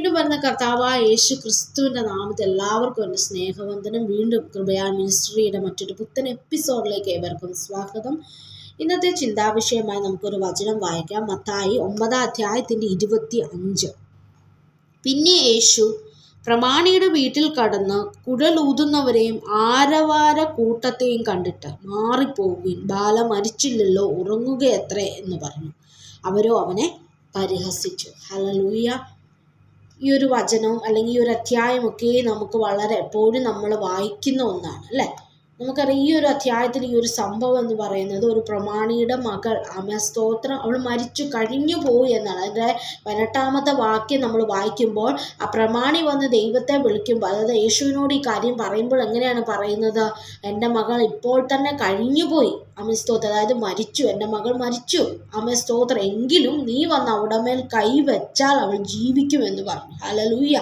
വീണ്ടും വരുന്ന കർത്താവായ യേശു ക്രിസ്തുവിന്റെ നാമത്തിൽ എല്ലാവർക്കും എന്റെ സ്നേഹവന്ദനം. വീണ്ടും കൃപയാ മിനിസ്ട്രിയുടെ മറ്റൊരു പുത്തൻ എപ്പിസോഡിലേക്ക് ഏവർക്കും സ്വാഗതം. ഇന്നത്തെ ചിന്താവിഷയമായി നമുക്കൊരു വചനം വായിക്കാം. മത്തായി ഒമ്പതാം അധ്യായത്തിന്റെ ഇരുപത്തി അഞ്ച് പിന്നെ യേശു പ്രമാണിയുടെ വീട്ടിൽ കടന്ന് കുഴലൂതുന്നവരെയും ആരവാര കൂട്ടത്തെയും കണ്ടിട്ട് മാറിപ്പോകുകയും ബാല മരിച്ചില്ലല്ലോ ഉറങ്ങുകയത്രേ എന്ന് പറഞ്ഞു. അവരോ അവനെ പരിഹസിച്ചു. ഹലലൂയ ഈ ഒരു വചനവും അല്ലെങ്കിൽ ഈ ഒരു അധ്യായമൊക്കെ നമുക്ക് വളരെ എപ്പോഴും നമ്മൾ വായിക്കുന്ന ഒന്നാണ് അല്ലേ? നമുക്കറിയാം ഈ ഒരു അധ്യായത്തിൽ ഈ ഒരു സംഭവം എന്ന് പറയുന്നത് ഒരു പ്രമാണിയുടെ മകൾ അമ സ്തോത്രം അവൾ മരിച്ചു കഴിഞ്ഞു പോയി എന്നാണ്. അതിന്റെ പതിനെട്ടാമത്തെ വാക്യം നമ്മൾ വായിക്കുമ്പോൾ ആ പ്രമാണി വന്ന് ദൈവത്തെ വിളിക്കുമ്പോൾ അതായത് യേശുവിനോട് ഈ കാര്യം പറയുമ്പോൾ എങ്ങനെയാണ് പറയുന്നത്? എന്റെ മകൾ ഇപ്പോൾ തന്നെ കഴിഞ്ഞു പോയി അമ്മ സ്തോത്രം അതായത് മരിച്ചു എന്റെ മകൾ മരിച്ചു അമ സ്തോത്രം എങ്കിലും നീ വന്ന് അവിടെ മേൽ കൈവച്ചാൽ അവൾ ജീവിക്കുമെന്ന് പറഞ്ഞു. ഹലലൂയ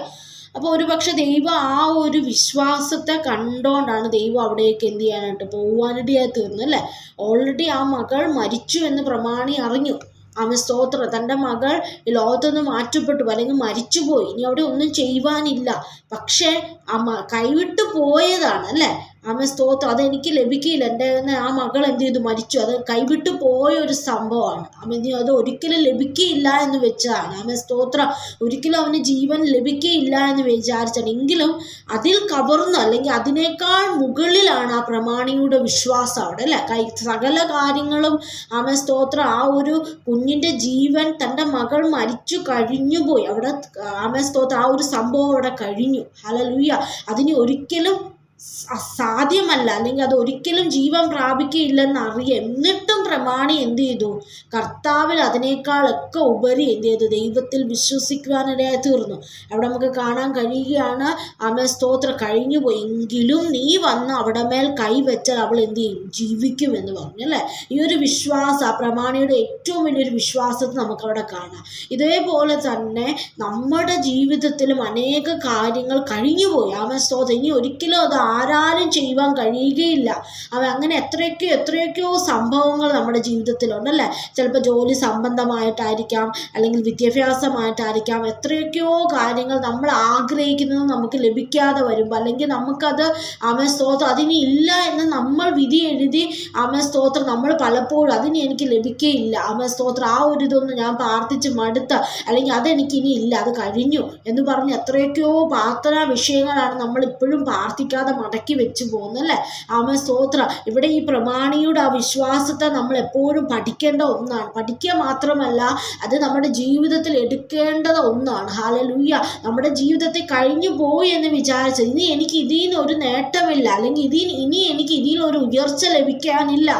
അപ്പോൾ ഒരുപക്ഷെ ദൈവം ആ ഒരു വിശ്വാസത്തെ കണ്ടോണ്ടാണ് ദൈവം അവിടേക്ക് എന്ത് ചെയ്യാനായിട്ട് പോവാനിടയായി തീർന്നു അല്ലേ? ഓൾറെഡി ആ മകൾ മരിച്ചു എന്ന് പ്രമാണി അറിഞ്ഞു. അവൻ സ്തോത്ര. തന്റെ മകൾ ഈ ലോകത്തുനിന്ന് മാറ്റപ്പെട്ടു അല്ലെങ്കിൽ മരിച്ചുപോയി. ഇനി അവിടെ ഒന്നും ചെയ്യുവാനില്ല. പക്ഷേ ആ കൈവിട്ട് പോയതാണ് അല്ലേ? ആമ സ്തോത്രം. അതെനിക്ക് ലഭിക്കില്ല എന്റെ ആ മകൾ എന്ത് ചെയ്തു? മരിച്ചു. അത് കൈവിട്ടു പോയ ഒരു സംഭവമാണ്. ആമ അത് ഒരിക്കലും ലഭിക്കില്ല എന്ന് വെച്ചതാണ്. ആമ സ്തോത്രം. ഒരിക്കലും അവന് ജീവൻ ലഭിക്കില്ല എന്ന് വിചാരിച്ചാണ്. എങ്കിലും അതിൽ കവർന്ന് അല്ലെങ്കിൽ അതിനേക്കാൾ മുകളിലാണ് ആ പ്രമാണിയുടെ വിശ്വാസം അവിടെ അല്ലേ? കൈ സകല കാര്യങ്ങളും ആമ സ്തോത്രം. ആ ഒരു കുഞ്ഞിന്റെ ജീവൻ തന്റെ മകൾ മരിച്ചു കഴിഞ്ഞു പോയി അവിടെ ആമ സ്തോത്രം. ആ ഒരു സംഭവം അവിടെ കഴിഞ്ഞു. ഹലലുയ്യ അതിന് ഒരിക്കലും അസാധ്യമല്ല. അല്ലെങ്കിൽ അത് ഒരിക്കലും ജീവൻ പ്രാപിക്കുകയില്ലെന്ന് അറിയ. എന്നിട്ടും പ്രമാണി എന്ത് ചെയ്തു? കർത്താവിൽ അതിനേക്കാളൊക്കെ ഉപരി എന്ത് ചെയ്തു? ദൈവത്തിൽ വിശ്വസിക്കുവാനിടയായി തീർന്നു. അവിടെ നമുക്ക് കാണാൻ കഴിയുകയാണ് അമ്മ സ്തോത്രം. കഴിഞ്ഞു പോയി. എങ്കിലും നീ വന്ന് അവിടെ മേൽ കൈവച്ചാൽ അവൾ എന്ത് ചെയ്യും? ജീവിക്കും എന്ന് പറഞ്ഞു. അല്ലേ? ഈ ഒരു വിശ്വാസം ആ പ്രമാണിയുടെ ഏറ്റവും വലിയൊരു വിശ്വാസത്തെ നമുക്കവിടെ കാണാം. ഇതേപോലെ തന്നെ നമ്മുടെ ജീവിതത്തിലും അനേക കാര്യങ്ങൾ കഴിഞ്ഞു പോയി ആമ സ്തോത്രം. ഇനി ഒരിക്കലും അത് ആരാലും ചെയ്യുവാൻ കഴിയുകയില്ല. അവ അങ്ങനെ എത്രയൊക്കെയോ എത്രയൊക്കെയോ സംഭവങ്ങൾ നമ്മുടെ ജീവിതത്തിലുണ്ടല്ലേ ചിലപ്പോൾ ജോലി സംബന്ധമായിട്ടായിരിക്കാം അല്ലെങ്കിൽ വിദ്യാഭ്യാസമായിട്ടായിരിക്കാം എത്രയൊക്കെയോ കാര്യങ്ങൾ നമ്മൾ ആഗ്രഹിക്കുന്നത് നമുക്ക് ലഭിക്കാതെ വരുമ്പോൾ അല്ലെങ്കിൽ നമുക്കത് ആമ സ്തോത്രം അതിന് ഇല്ല എന്ന് നമ്മൾ വിധി എഴുതി ആമ സ്തോത്രം നമ്മൾ പലപ്പോഴും അതിന് എനിക്ക് ലഭിക്കുകയില്ല ആമ സ്തോത്രം ആ ഒരു ഇതൊന്നും ഞാൻ പ്രാർത്ഥിച്ച് മടുത്ത് അല്ലെങ്കിൽ അതെനിക്ക് ഇനി ഇല്ല അത് കഴിഞ്ഞു എന്ന് പറഞ്ഞ് എത്രയൊക്കെയോ പ്രാർത്ഥനാ വിഷയങ്ങളാണ് നമ്മൾ ഇപ്പോഴും പ്രാർത്ഥിക്കാതെ മടക്കി വെച്ച് പോകുന്നല്ലേ ആമ സ്തോത്ര. ഇവിടെ ഈ പ്രമാണിയുടെ ആ വിശ്വാസത്തെ നമ്മൾ എപ്പോഴും പഠിക്കേണ്ട ഒന്നാണ്. പഠിക്കുക മാത്രമല്ല അത് നമ്മുടെ ജീവിതത്തിൽ എടുക്കേണ്ടത് ഒന്നാണ്. ഹാലലൂയ നമ്മുടെ ജീവിതത്തെ കഴിഞ്ഞു പോയി എന്ന് വിചാരിച്ചത് ഇനി എനിക്ക് ഇതിൽ നിന്ന് ഒരു നേട്ടമില്ല. അല്ലെങ്കിൽ ഇതിൽ ഇനി എനിക്ക് ഇതിൽ ഒരു ഉയർച്ച ലഭിക്കാനില്ല.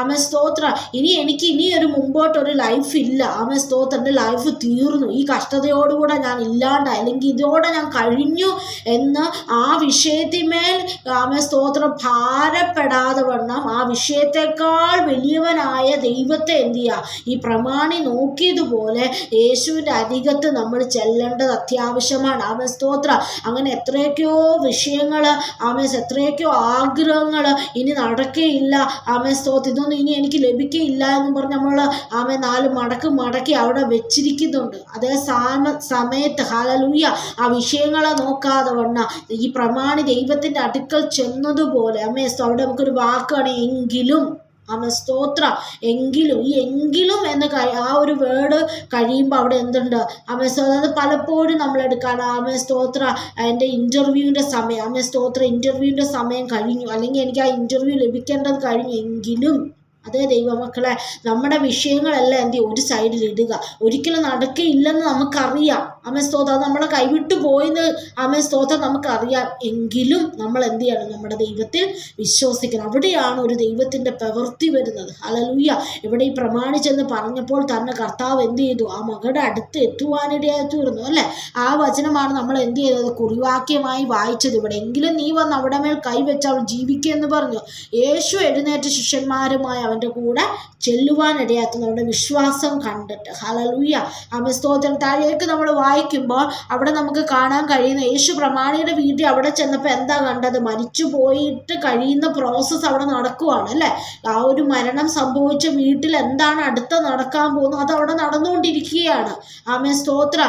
ആമ സ്തോത്ര. ഇനി എനിക്ക് ഇനി ഒരു മുമ്പോട്ടൊരു ലൈഫ് ഇല്ല. ആമ സ്തോത്രന്റെ ലൈഫ് തീർന്നു. ഈ കഷ്ടതയോടുകൂടെ ഞാൻ ഇല്ലാണ്ട് അല്ലെങ്കിൽ ഇതോടെ ഞാൻ കഴിഞ്ഞു എന്ന് ആ വിഷയത്തിന്മേൽ ആമ സ്തോത്രം ഭാരപ്പെടാതെ വണ്ണം. ആ വിഷയത്തെക്കാൾ വലിയവനായ ദൈവത്തെ എന്ത് ചെയ്യുക ഈ പ്രമാണി നോക്കിയതുപോലെ യേശുവിന്റെ അരികത്ത് നമ്മൾ ചെല്ലേണ്ടത് അത്യാവശ്യമാണ്. ആമ സ്തോത്ര അങ്ങനെ എത്രയൊക്കെയോ വിഷയങ്ങൾ ആമേസ് എത്രയൊക്കെയോ ആഗ്രഹങ്ങൾ ഇനി നടക്കുകയില്ല ആമേ സ്തോത്രം ഇതൊന്നും ഇനി എനിക്ക് ലഭിക്കുകയില്ല എന്ന് പറഞ്ഞ് നമ്മൾ ആമ നാല് മടക്ക് മടക്കി അവിടെ വെച്ചിരിക്കുന്നുണ്ട്. അതേ സാമ സമയത്ത്. ഹാലലൂയ ആ വിഷയങ്ങളെ നോക്കാതെ വണ്ണ. ഈ പ്രമാണി ദൈവത്തിന്റെ അടുക്കൽ ചെന്നതുപോലെ അമ്മേ അവിടെ നമുക്കൊരു വാക്കാണ് എങ്കിലും അമ്മ സ്തോത്ര എങ്കിലും ഈ എങ്കിലും എന്ന ആ ഒരു വേർഡ് കഴിയുമ്പോൾ അവിടെ എന്തുണ്ട്? അമ്മ അത് പലപ്പോഴും നമ്മൾ എടുക്കാറ് അമ്മ സ്തോത്ര എന്റെ ഇന്റർവ്യൂവിന്റെ സമയം അമ്മ സ്തോത്ര ഇന്റർവ്യൂവിന്റെ സമയം കഴിഞ്ഞു അല്ലെങ്കിൽ എനിക്ക് ആ ഇന്റർവ്യൂ ലഭിക്കേണ്ടത് കഴിഞ്ഞു എങ്കിലും അതേ ദൈവമക്കളെ നമ്മുടെ വിഷയങ്ങളെല്ലാം എന്ത് ഒരു സൈഡിൽ ഇടുക ഒരിക്കലും നടക്കില്ലെന്ന് നമുക്കറിയാം. അമ്മ സ്തോത്രം. നമ്മളെ കൈവിട്ടു പോയെന്ന് അമ്മ സ്തോത്രം നമുക്കറിയാം. എങ്കിലും നമ്മൾ എന്ത് ചെയ്യണം? നമ്മുടെ ദൈവത്തിൽ വിശ്വസിക്കണം. അവിടെയാണ് ഒരു ദൈവത്തിന്റെ പ്രവൃത്തി വരുന്നത്. അലലൂയ ഇവിടെ ഈ പ്രമാണിച്ചെന്ന് പറഞ്ഞപ്പോൾ തന്നെ കർത്താവ് എന്ത് ചെയ്തു? ആ മകളുടെ അടുത്ത് എത്തുവാനിടയായി തീർന്നു അല്ലേ? ആ വചനമാണ് നമ്മൾ എന്ത് ചെയ്തത്? കുറിവാക്യമായി വായിച്ചത്. ഇവിടെ എങ്കിലും നീ വന്ന് അവിടെ മേൽ കൈവച്ച് അവൾ ജീവിക്കുമെന്ന് പറഞ്ഞു. യേശു എഴുന്നേറ്റ് ശിഷ്യന്മാരുമായി അവന്റെ കൂടെ ചെല്ലുവാനിടയാത്തുന്നു അവരുടെ വിശ്വാസം കണ്ടിട്ട്. ഹലലൂയ അമ്മ സ്തോത്രം. താഴേക്ക് നമ്മൾ വായി വായിക്കുമ്പോൾ അവിടെ നമുക്ക് കാണാൻ കഴിയുന്ന യേശു പ്രമാണിയുടെ വീട്ടിൽ അവിടെ ചെന്നപ്പോൾ എന്താ കണ്ടത്? മരിച്ചു പോയിട്ട് കഴിയുന്ന പ്രോസസ്സ് അവിടെ നടക്കുവാണ് അല്ലേ? ആ ഒരു മരണം സംഭവിച്ച വീട്ടിൽ എന്താണ് അടുത്ത നടക്കാൻ പോകുന്നത്? അത് അവിടെ നടന്നുകൊണ്ടിരിക്കുകയാണ്. ആമേ സ്തോത്ര.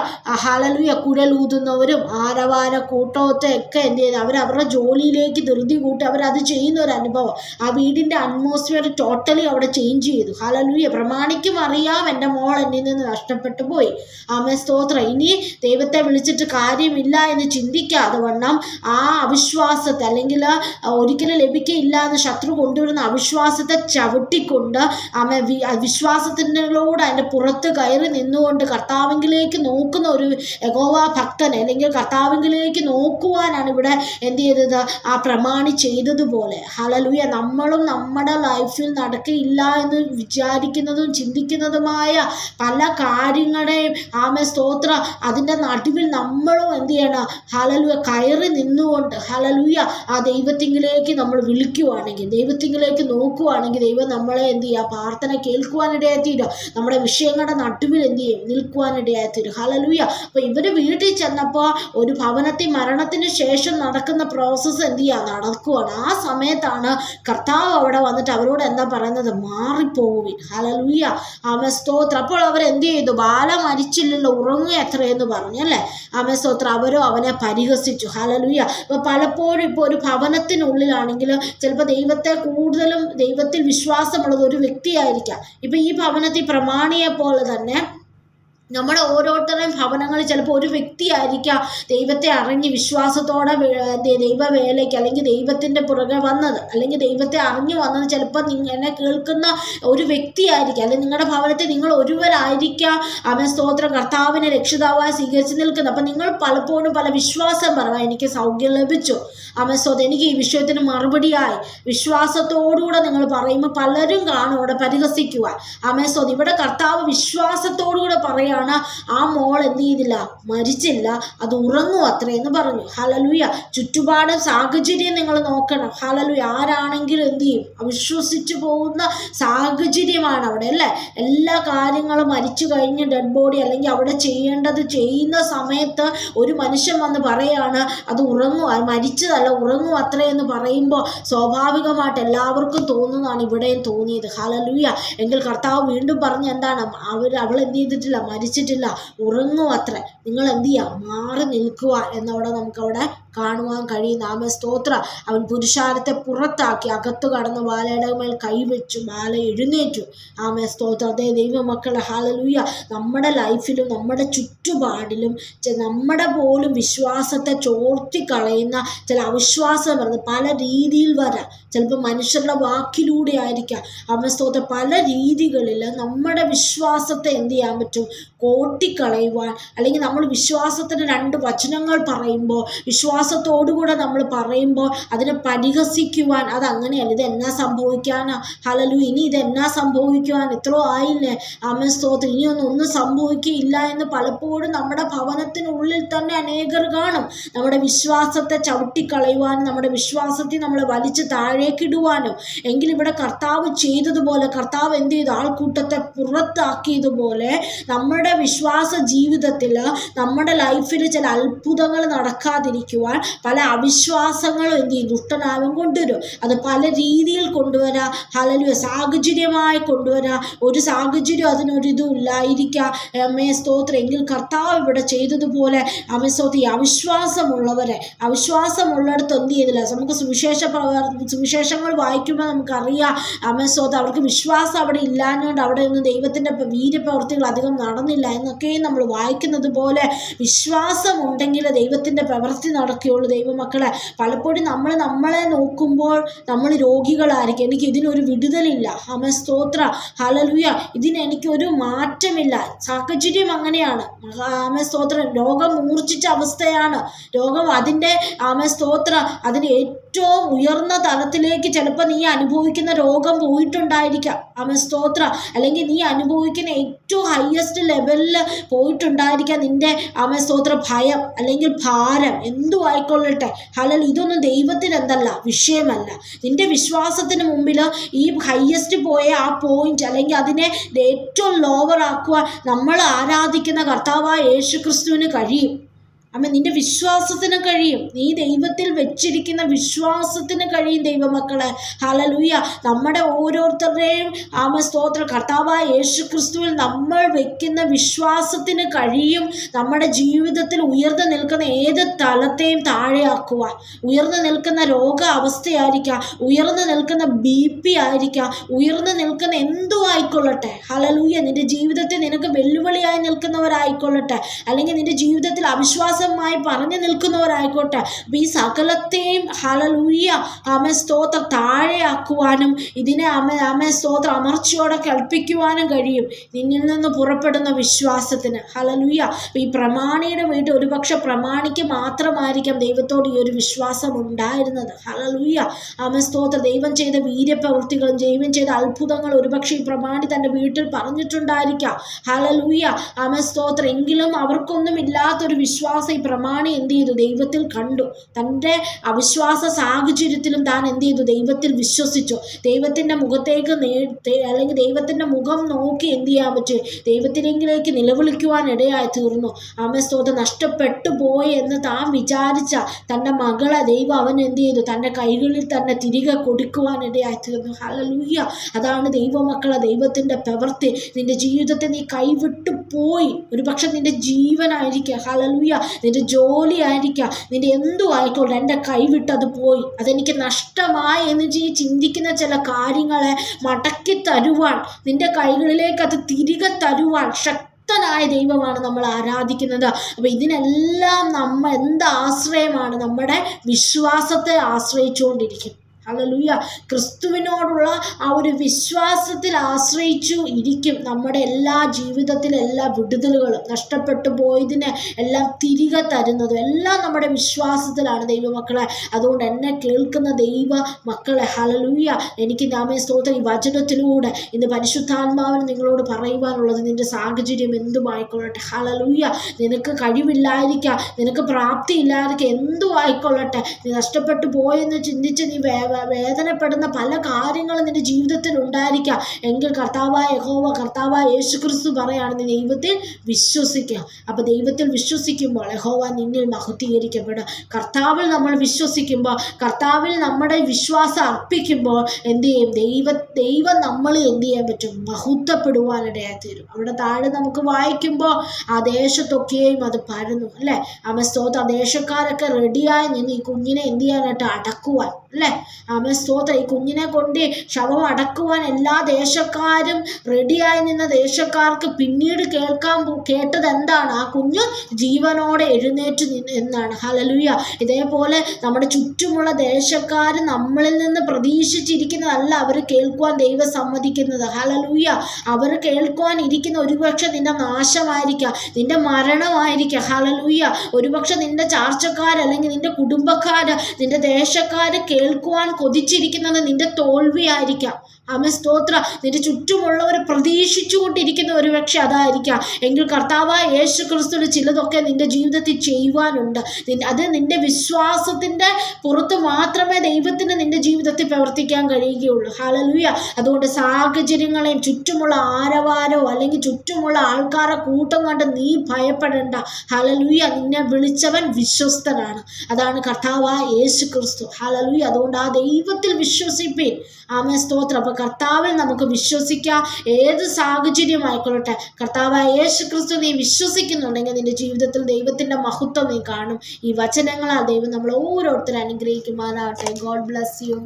ഹലലുയ കുഴലൂതുന്നവരും ആരവാര കൂട്ടത്തെ ഒക്കെ എന്ത് ചെയ്ത് അവരവരുടെ ജോലിയിലേക്ക് ധൃതി കൂട്ടി അവരത് ചെയ്യുന്ന ഒരു അനുഭവം. ആ വീടിന്റെ അറ്റ്മോസ്ഫിയർ ടോട്ടലി അവിടെ ചേഞ്ച് ചെയ്തു. ഹലലുയ പ്രമാണിക്കും അറിയാം എന്റെ മോൾ എന്നിൽ നിന്ന് നഷ്ടപ്പെട്ടു പോയി. ആമേ സ്തോത്ര. ഇനി ദൈവത്തെ വിളിച്ചിട്ട് കാര്യമില്ല എന്ന് ചിന്തിക്കാതെ വണ്ണം ആ അവിശ്വാസത്തെ അല്ലെങ്കിൽ ഒരിക്കലും ലഭിക്കയില്ല എന്ന് ശത്രു കൊണ്ടുവരുന്ന അവിശ്വാസത്തെ ചവിട്ടിക്കൊണ്ട് അമ്മ വിശ്വാസത്തിനോട് അതിന്റെ പുറത്ത് കയറി നിന്നുകൊണ്ട് കർത്താവിങ്കിലേക്ക് നോക്കുന്ന ഒരു യഗോവ ഭക്തനെ അല്ലെങ്കിൽ കർത്താവിങ്കിലേക്ക് നോക്കുവാനാണ് ഇവിടെ എന്ത് ചെയ്തത്? ആ പ്രമാണി ചെയ്തതുപോലെ. ഹലലുയ നമ്മളും നമ്മുടെ ലൈഫിൽ നടക്കയില്ല എന്ന് വിചാരിക്കുന്നതും ചിന്തിക്കുന്നതുമായ പല കാര്യങ്ങളുടെയും ആമ സ്തോത്ര അതിന്റെ നടുവിൽ നമ്മളും എന്ത് ചെയ്യണം? ഹലലുയ കയറി നിന്നുകൊണ്ട് ഹലലുയ ആ ദൈവത്തിങ്കിലേക്ക് നമ്മൾ വിളിക്കുവാണെങ്കിൽ ദൈവത്തിങ്കിലേക്ക് നോക്കുവാണെങ്കിൽ ദൈവം നമ്മളെ എന്ത് ചെയ്യുക? പ്രാർത്ഥന കേൾക്കുവാനിടയായിത്തീരും. നമ്മുടെ വിഷയങ്ങളുടെ നടുവിൽ എന്ത് ചെയ്യും? നിൽക്കുവാനിടയായിത്തീരും. ഹലലുയ അപ്പോൾ ഇവർ വീട്ടിൽ ചെന്നപ്പോൾ ഒരു ഭവനത്തിൽ മരണത്തിന് ശേഷം നടക്കുന്ന പ്രോസസ്സ് എന്ത് ചെയ്യുക? നടക്കുവാണ്. ആ സമയത്താണ് കർത്താവ് അവിടെ വന്നിട്ട് അവരോട് എന്താ പറയുന്നത്? മാറിപ്പോവിൻ ഹലലുയ അവ സ്തോത്രം. അപ്പോൾ അവർ എന്ത് ചെയ്തു? ബാല മരിച്ചില്ലല്ലോ ഉറങ്ങുക എത്രയെന്ന് പറഞ്ഞു അല്ലേ? അവൻ സ്തോത്രം അവരോ അവനെ പരിഹസിച്ചു. ഹലലുയ്യ അപ്പോൾ പലപ്പോഴും ഇപ്പോൾ ഒരു ഭവനത്തിനുള്ളിലാണെങ്കിൽ ചിലപ്പോൾ ദൈവത്തെ കൂടുതലും ദൈവത്തിൽ വിശ്വാസമുള്ളത് ഒരു വ്യക്തിയായിരിക്കാം. ഇപ്പം ഈ ഭവനത്തിൽ പ്രമാണിയെ പോലെ തന്നെ നമ്മുടെ ഓരോരുത്തരുടെയും ഭവനങ്ങൾ ചിലപ്പോൾ ഒരു വ്യക്തിയായിരിക്കാം ദൈവത്തെ അറിഞ്ഞ് വിശ്വാസത്തോടെ ദൈവവേലയ്ക്ക് അല്ലെങ്കിൽ ദൈവത്തിന്റെ പുറകെ വന്നത് അല്ലെങ്കിൽ ദൈവത്തെ അറിഞ്ഞു വന്നത് ചിലപ്പോൾ എന്നെ കേൾക്കുന്ന ഒരു വ്യക്തിയായിരിക്കാം. അല്ലെങ്കിൽ നിങ്ങളുടെ ഭവനത്തെ നിങ്ങൾ ഒരുവരായിരിക്കാം. അവൻ സ്തോത്രം. കർത്താവിനെ രക്ഷിതാവായി സ്വീകരിച്ച് നിൽക്കുന്നത്. അപ്പം നിങ്ങൾ പലപ്പോഴും പല വിശ്വാസം പറയാം എനിക്ക് സൗഖ്യം ലഭിച്ചു. അവൻ സ്തോത്രം. എനിക്ക് ഈ വിഷയത്തിന് മറുപടിയായി. വിശ്വാസത്തോടുകൂടെ നിങ്ങൾ പറയുമ്പോൾ പലരും കാണും അവിടെ പരിഹസിക്കുവാൻ. അമേ സ്വതം ഇവിടെ കർത്താവ് വിശ്വാസത്തോടുകൂടെ പറയുക പറയുകയാണ് ആ മോൾ എന്ത് ചെയ്തില്ല മരിച്ചില്ല അത് ഉറങ്ങും അത്രയെന്ന് പറഞ്ഞു. ഹലലുയ ചുറ്റുപാട് സാഹചര്യം നിങ്ങൾ നോക്കണം. ഹലലുയ ആരാണെങ്കിലും എന്ത് ചെയ്യും? അവിശ്വസിച്ചു പോകുന്ന സാഹചര്യമാണ് അവിടെ അല്ലേ? എല്ലാ കാര്യങ്ങളും മരിച്ചു കഴിഞ്ഞ് ഡെഡ് ബോഡി അല്ലെങ്കിൽ അവിടെ ചെയ്യേണ്ടത് ചെയ്യുന്ന സമയത്ത് ഒരു മനുഷ്യൻ വന്ന് പറയാണ് അത് ഉറങ്ങും. അത് മരിച്ചതല്ല ഉറങ്ങും അത്രയെന്ന് പറയുമ്പോൾ സ്വാഭാവികമായിട്ട് എല്ലാവർക്കും തോന്നുന്നതാണ് ഇവിടെയും തോന്നിയത്. ഹലലുയ എങ്കിൽ കർത്താവ് വീണ്ടും പറഞ്ഞ് എന്താണ്? അവർ അവൾ എന്ത് ചെയ്തിട്ടില്ല മരിച്ചിട്ടില്ല ഉറങ്ങും അത്ര. നിങ്ങൾ എന്ത് ചെയ്യുക മാറി നിൽക്കുക എന്നവിടെ നമുക്കവിടെ കാണുവാൻ കഴിയുന്ന ആമ സ്തോത്ര. അവൻ പുരുഷാരത്തെ പുറത്താക്കി അകത്തു കടന്ന് ബാലയുടെ മേൽ കൈവച്ചു ബാല എഴുന്നേറ്റു. ആമ സ്തോത്ര അതേ ദൈവമക്കളെ ഹാലലൂയ നമ്മുടെ ലൈഫിലും നമ്മുടെ ചുറ്റുപാടിലും നമ്മുടെ പോലും വിശ്വാസത്തെ ചോർത്തിക്കളയുന്ന ചില അവിശ്വാസം വരുന്നത് പല രീതിയിൽ വരാം. ചിലപ്പോൾ മനുഷ്യരുടെ വാക്കിലൂടെ ആയിരിക്കാം. ആമ സ്തോത്ര പല രീതികളിൽ നമ്മുടെ വിശ്വാസത്തെ എന്ത് ചെയ്യാൻ പറ്റും? കോട്ടിക്കളയുവാൻ അല്ലെങ്കിൽ നമ്മൾ വിശ്വാസത്തിന് രണ്ട് വചനങ്ങൾ പറയുമ്പോൾ വിശ്വാസത്തോടുകൂടെ നമ്മൾ പറയുമ്പോൾ അതിനെ പരിഹസിക്കുവാൻ അത് അങ്ങനെയല്ല ഇത് എന്നാ സംഭവിക്കാനാ? ഹലലു ഇനി ഇത് എന്നാ സംഭവിക്കുവാൻ? എത്രയോ ആയില്ലേ? അമ്മ സ്തോത്രം. ഇനിയൊന്നും ഒന്നും സംഭവിക്കില്ല എന്ന് പലപ്പോഴും നമ്മുടെ ഭവനത്തിനുള്ളിൽ തന്നെ അനേകർ കാണും. നമ്മുടെ വിശ്വാസത്തെ ചവിട്ടിക്കളയുവാനും നമ്മുടെ വിശ്വാസത്തെ നമ്മൾ വലിച്ചു താഴേക്കിടുവാനും. എങ്കിലിവിടെ കർത്താവ് ചെയ്തതുപോലെ കർത്താവ് എന്ത് ചെയ്തു? ആൾക്കൂട്ടത്തെ പുറത്താക്കിയതുപോലെ നമ്മുടെ വിശ്വാസ ജീവിതത്തിൽ നമ്മുടെ ലൈഫിൽ ചില അത്ഭുതങ്ങൾ നടക്കാതിരിക്കുവാൻ പല അവിശ്വാസങ്ങളും എന്ത് ചെയ്യും ദുഷ്ടനാവും കൊണ്ടുവരും. അത് പല രീതിയിൽ കൊണ്ടുവരാ. ഹലലുവ സാഹചര്യമായി കൊണ്ടുവരാ. ഒരു സാഹചര്യം അതിനൊരിതും ഇല്ലായിരിക്കാം. അമ്മേ സ്തോത്രം. എങ്കിൽ കർത്താവ് ഇവിടെ ചെയ്തതുപോലെ ഈ അവിശ്വാസമുള്ളവരെ അവിശ്വാസമുള്ളിടത്ത് എന്ത് ചെയ്തില്ല? നമുക്ക് സുവിശേഷ സുവിശേഷങ്ങൾ വായിക്കുമ്പോൾ നമുക്കറിയാം. അമ്മ സ്തോത്രം. അവർക്ക് വിശ്വാസം അവിടെ ഇല്ലാഞ്ഞുകൊണ്ട് അവിടെ നിന്ന് ദൈവത്തിന്റെ വീര്യപ്രവർത്തികൾ അധികം നടന്നില്ല എന്നൊക്കെയും നമ്മൾ വായിക്കുന്നത് പോലെ വിശ്വാസമുണ്ടെങ്കിൽ ദൈവത്തിന്റെ പ്രവൃത്തി നടക്കുകയുള്ളൂ ദൈവമക്കളെ പലപ്പോഴും നമ്മൾ നമ്മളെ നോക്കുമ്പോൾ നമ്മൾ രോഗികളായിരിക്കും. എനിക്ക് ഇതിനൊരു വിടുതലില്ല. ഹമ സ്തോത്ര. ഹലലുയ ഇതിന് എനിക്കൊരു മാറ്റമില്ല. സാഹചര്യം അങ്ങനെയാണ്. ആമ സ്തോത്രം. രോഗം മൂർച്ഛിച്ച അവസ്ഥയാണ്. രോഗം അതിന്റെ ആമ സ്തോത്ര. അതിന് ഏറ്റവും ഉയർന്ന തലത്തിലേക്ക് ചിലപ്പോൾ നീ അനുഭവിക്കുന്ന രോഗം പോയിട്ടുണ്ടായിരിക്കാം. അമ സ്തോത്ര. അല്ലെങ്കിൽ നീ അനുഭവിക്കുന്ന ഏറ്റവും ഹയസ്റ്റ് ലെവലിൽ പോയിട്ടുണ്ടായിരിക്കാം നിന്റെ അമ സ്തോത്ര ഭയം അല്ലെങ്കിൽ ഭാരം. എന്തു ആയിക്കൊള്ളട്ടെ. ഹലൽ ഇതൊന്നും ദൈവത്തിന് എന്തല്ല വിഷയമല്ല. നിന്റെ വിശ്വാസത്തിന് മുമ്പിൽ ഈ ഹയ്യസ്റ്റ് പോയ ആ പോയിന്റ് അല്ലെങ്കിൽ അതിനെ ഏറ്റവും ലോവർ ആക്കുവാൻ നമ്മൾ ആരാധിക്കുന്ന കർത്താവായ യേശു ക്രിസ്തുവിന് കഴിയും. അമ്മ നിന്റെ വിശ്വാസത്തിന് കഴിയും. നീ ദൈവത്തിൽ വെച്ചിരിക്കുന്ന വിശ്വാസത്തിന് കഴിയും ദൈവമക്കളെ. ഹലലൂയ നമ്മുടെ ഓരോരുത്തരുടെയും ആമ സ്തോത്ര. കർത്താവായ യേശു ക്രിസ്തുവിൽ നമ്മൾ വെക്കുന്ന വിശ്വാസത്തിന് കഴിയും. നമ്മുടെ ജീവിതത്തിൽ ഉയർന്നു നിൽക്കുന്ന ഏത് തലത്തെയും താഴെയാക്കുക ഉയർന്നു നിൽക്കുന്ന രോഗ അവസ്ഥയായിരിക്കാം. ഉയർന്നു നിൽക്കുന്ന ബി പി ആയിരിക്കാം. ഉയർന്നു നിൽക്കുന്ന എന്തും ആയിക്കൊള്ളട്ടെ. ഹലലൂയ നിന്റെ ജീവിതത്തിൽ നിനക്ക് വെല്ലുവിളിയായി നിൽക്കുന്നവരായിക്കൊള്ളട്ടെ. അല്ലെങ്കിൽ നിന്റെ ജീവിതത്തിൽ അവിശ്വാസമായി പറഞ്ഞു നിൽക്കുന്നവരായിക്കോട്ടെ. ഈ സകലത്തെയും ഹലലൂയ അമ സ്തോത്രം താഴെയാക്കുവാനും ഇതിനെ അമ അമ സ്തോത്രം അമർച്ചയോടെ കൽപ്പിക്കുവാനും കഴിയും. നിന്നിൽ നിന്ന് പുറപ്പെടുന്ന വിശ്വാസത്തിന്. ഹലലൂയ ഈ പ്രമാണിയുടെ വീട്ടിൽ ഒരുപക്ഷെ പ്രമാണിക്ക് മാത്രമായിരിക്കാം ദൈവത്തോട് ഈ ഒരു വിശ്വാസം ഉണ്ടായിരുന്നത്. ഹലലൂയ അമ സ്തോത്രം. ദൈവം ചെയ്ത വീര്യപ്രവൃത്തികളും ദൈവം ചെയ്ത അത്ഭുതങ്ങൾ ഒരുപക്ഷെ ഈ പ്രമാണി തന്റെ വീട്ടിൽ പറഞ്ഞിട്ടുണ്ടായിരിക്കാം. ഹലലൂയ അമ സ്തോത്രം. എങ്കിലും അവർക്കൊന്നും ഇല്ലാത്തൊരു വിശ്വാസം ഈ പ്രമാണി എന്ത് ചെയ്തു? ദൈവത്തിൽ കണ്ടു. തന്റെ അവിശ്വാസ സാഹചര്യത്തിലും താൻ എന്ത് ചെയ്തു? ദൈവത്തിൽ വിശ്വസിച്ചു. ദൈവത്തിന്റെ മുഖത്തേക്ക് അല്ലെങ്കിൽ ദൈവത്തിന്റെ മുഖം നോക്കി എന്ത് ചെയ്യാൻ പറ്റും? ദൈവത്തിനെങ്കിലേക്ക് നിലവിളിക്കുവാൻ ഇടയായി തീർന്നു. ആമേ സ്തോത്രം. നഷ്ടപ്പെട്ടു പോയി എന്ന് താൻ വിചാരിച്ച തന്റെ മകളെ ദൈവം അവൻ എന്ത് ചെയ്തു? തന്റെ കൈകളിൽ തന്നെ തിരികെ കൊടുക്കുവാൻ ഇടയായി തീർന്നു. ഹലലൂയ അതാണ് ദൈവമക്കളെ ദൈവത്തിന്റെ പ്രവൃത്തി. നിന്റെ ജീവിതത്തെ നീ കൈവിട്ടു പോയി. ഒരു പക്ഷെ നിന്റെ ജീവനായിരിക്കുക ഹലലൂയ നിന്റെ ജോലി ആയിരിക്കാം. നിന്റെ എന്തു ആയിക്കോട്ടെ എന്റെ കൈവിട്ടത് പോയി. അതെനിക്ക് നഷ്ടമായി എന്ന് നീ ചിന്തിക്കുന്ന ചില കാര്യങ്ങളെ മടക്കി തരുവാൻ നിന്റെ കൈകളിലേക്ക് അത് തിരികെ തരുവാൻ ശക്തനായ ദൈവമാണ് നമ്മൾ ആരാധിക്കുന്നത്. അപ്പോൾ ഇതിനെല്ലാം നമ്മൾ എന്ത് ആശ്രയമാണ്? നമ്മുടെ വിശ്വാസത്തെ ആശ്രയിച്ചുകൊണ്ടിരിക്കും. ഹല്ലേലൂയ ക്രിസ്തുവിനോടുള്ള ആ ഒരു വിശ്വാസത്തിൽ ആശ്രയിച്ചു ഇരിക്കും നമ്മുടെ എല്ലാ ജീവിതത്തിലെ എല്ലാ വിടുതലുകളും നഷ്ടപ്പെട്ടു പോയതിനെ എല്ലാം തിരികെ തരുന്നതും എല്ലാം നമ്മുടെ വിശ്വാസത്തിലാണ് ദൈവമക്കളെ. അതുകൊണ്ട് എന്നെ കേൾക്കുന്ന ദൈവ മക്കളെ ഹലലൂയ എനിക്ക് നാമേ സ്തോത്രം ഈ വചനത്തിലൂടെ ഇന്ന് പരിശുദ്ധാത്മാവിന് നിങ്ങളോട് പറയുവാനുള്ളത് നിന്റെ സാഹചര്യം എന്തുമായിക്കൊള്ളട്ടെ? ഹലലൂയ നിനക്ക് കഴിവില്ലായിരിക്കാം നിനക്ക് പ്രാപ്തി ഇല്ലായിരിക്കാം എന്തുമായിക്കൊള്ളട്ടെ? നീ നഷ്ടപ്പെട്ടു പോയെന്ന് ചിന്തിച്ച് നീ വേവ വേദനപ്പെടുന്ന പല കാര്യങ്ങളും നിന്റെ ജീവിതത്തിൽ ഉണ്ടായിരിക്കാം. എങ്കിൽ കർത്താവായ യഹോവ കർത്താവായ യേശു ക്രിസ്തു പറയാണ് ദൈവത്തിൽ വിശ്വസിക്കുക അപ്പോൾ ദൈവത്തിൽ വിശ്വസിക്കുമ്പോൾ യഹോവ നിന്നിൽ മഹത്വീകരിക്കപ്പെടും. കർത്താവിൽ നമ്മൾ വിശ്വസിക്കുമ്പോൾ കർത്താവിൽ നമ്മുടെ വിശ്വാസം അർപ്പിക്കുമ്പോൾ എന്ത് ചെയ്യും? ദൈവ ദൈവം നമ്മൾ എന്ത് ചെയ്യാൻ പറ്റും? മഹത്വപ്പെടുവാനിടയായി തീരും അവിടെ താഴെ നമുക്ക് വായിക്കുമ്പോൾ ആ ദേശത്തൊക്കെയും അത് പരന്നു അല്ലേ? അമ്മ സ്തോത്ര. ദേശക്കാരൊക്കെ റെഡിയായി നിന്ന് ഈ കുഞ്ഞിനെ എന്ത് ചെയ്യാനായിട്ട് അടക്കുവാൻ അല്ലേ? ആമേ സ്തോത്ര. ഈ കുഞ്ഞിനെ കൊണ്ട് ശവം അടക്കുവാൻ എല്ലാ ദേശക്കാരും റെഡിയായി നിന്ന ദേശക്കാർക്ക് പിന്നീട് കേൾക്കാൻ കേട്ടത് എന്താണ്? ആ കുഞ്ഞ് ജീവനോടെ എഴുന്നേറ്റ് എന്നാണ്. ഹലലുയ ഇതേപോലെ നമ്മുടെ ചുറ്റുമുള്ള ദേശക്കാർ നമ്മളിൽ നിന്ന് പ്രതീക്ഷിച്ചിരിക്കുന്നതല്ല അവർ കേൾക്കുവാൻ ദൈവം സമ്മതിക്കുന്നത്. ഹലലൂയ അവർ കേൾക്കുവാൻ ഇരിക്കുന്ന ഒരുപക്ഷെ നിന്റെ നാശമായിരിക്കാം. നിന്റെ മരണമായിരിക്കാം. ഹലലൂയ ഒരുപക്ഷെ നിന്റെ ചാർച്ചക്കാർ അല്ലെങ്കിൽ നിന്റെ കുടുംബക്കാർ നിന്റെ ദേശക്കാർ കേൾക്കുവാൻ കൊതിച്ചിരിക്കുന്നത് നിന്റെ തോൽവിയായിരിക്കാം. ആമ സ്തോത്ര. നിന്റെ ചുറ്റുമുള്ളവർ പ്രതീക്ഷിച്ചുകൊണ്ടിരിക്കുന്ന ഒരു പക്ഷെ അതായിരിക്കാം. എങ്കിൽ കർത്താവായ യേശു ക്രിസ്തുവിന് ചിലതൊക്കെ നിന്റെ ജീവിതത്തിൽ ചെയ്യുവാനുണ്ട്. അത് നിന്റെ വിശ്വാസത്തിന്റെ പുറത്ത് മാത്രമേ ദൈവത്തിന് നിന്റെ ജീവിതത്തിൽ പ്രവർത്തിക്കാൻ കഴിയുകയുള്ളൂ. ഹലലുയ അതുകൊണ്ട് സാഹചര്യങ്ങളെയും ചുറ്റുമുള്ള ആരവാരോ അല്ലെങ്കിൽ ചുറ്റുമുള്ള ആൾക്കാരെ കൂട്ടം കണ്ട് നീ ഭയപ്പെടേണ്ട. ഹലലുയ നിന്നെ വിളിച്ചവൻ വിശ്വസ്തനാണ്. അതാണ് കർത്താവായ യേശു ക്രിസ്തു അതുകൊണ്ട് ആ ദൈവത്തിൽ വിശ്വസിപ്പീൻ. ആമേ സ്തോത്ര. കർത്താവിൽ നമുക്ക് വിശ്വസിക്കാം. ഏത് സാഹചര്യമായിക്കൊള്ളട്ടെ കർത്താവായ യേശു ക്രിസ്തു നീ വിശ്വസിക്കുന്നുണ്ടെങ്കിൽ നിന്റെ ജീവിതത്തിൽ ദൈവത്തിന്റെ മഹത്വം നീ കാണും. ഈ വചനങ്ങളാൽ ദൈവം നമ്മൾ ഓരോരുത്തരും അനുഗ്രഹിക്കുമാറാകട്ടെ. God bless you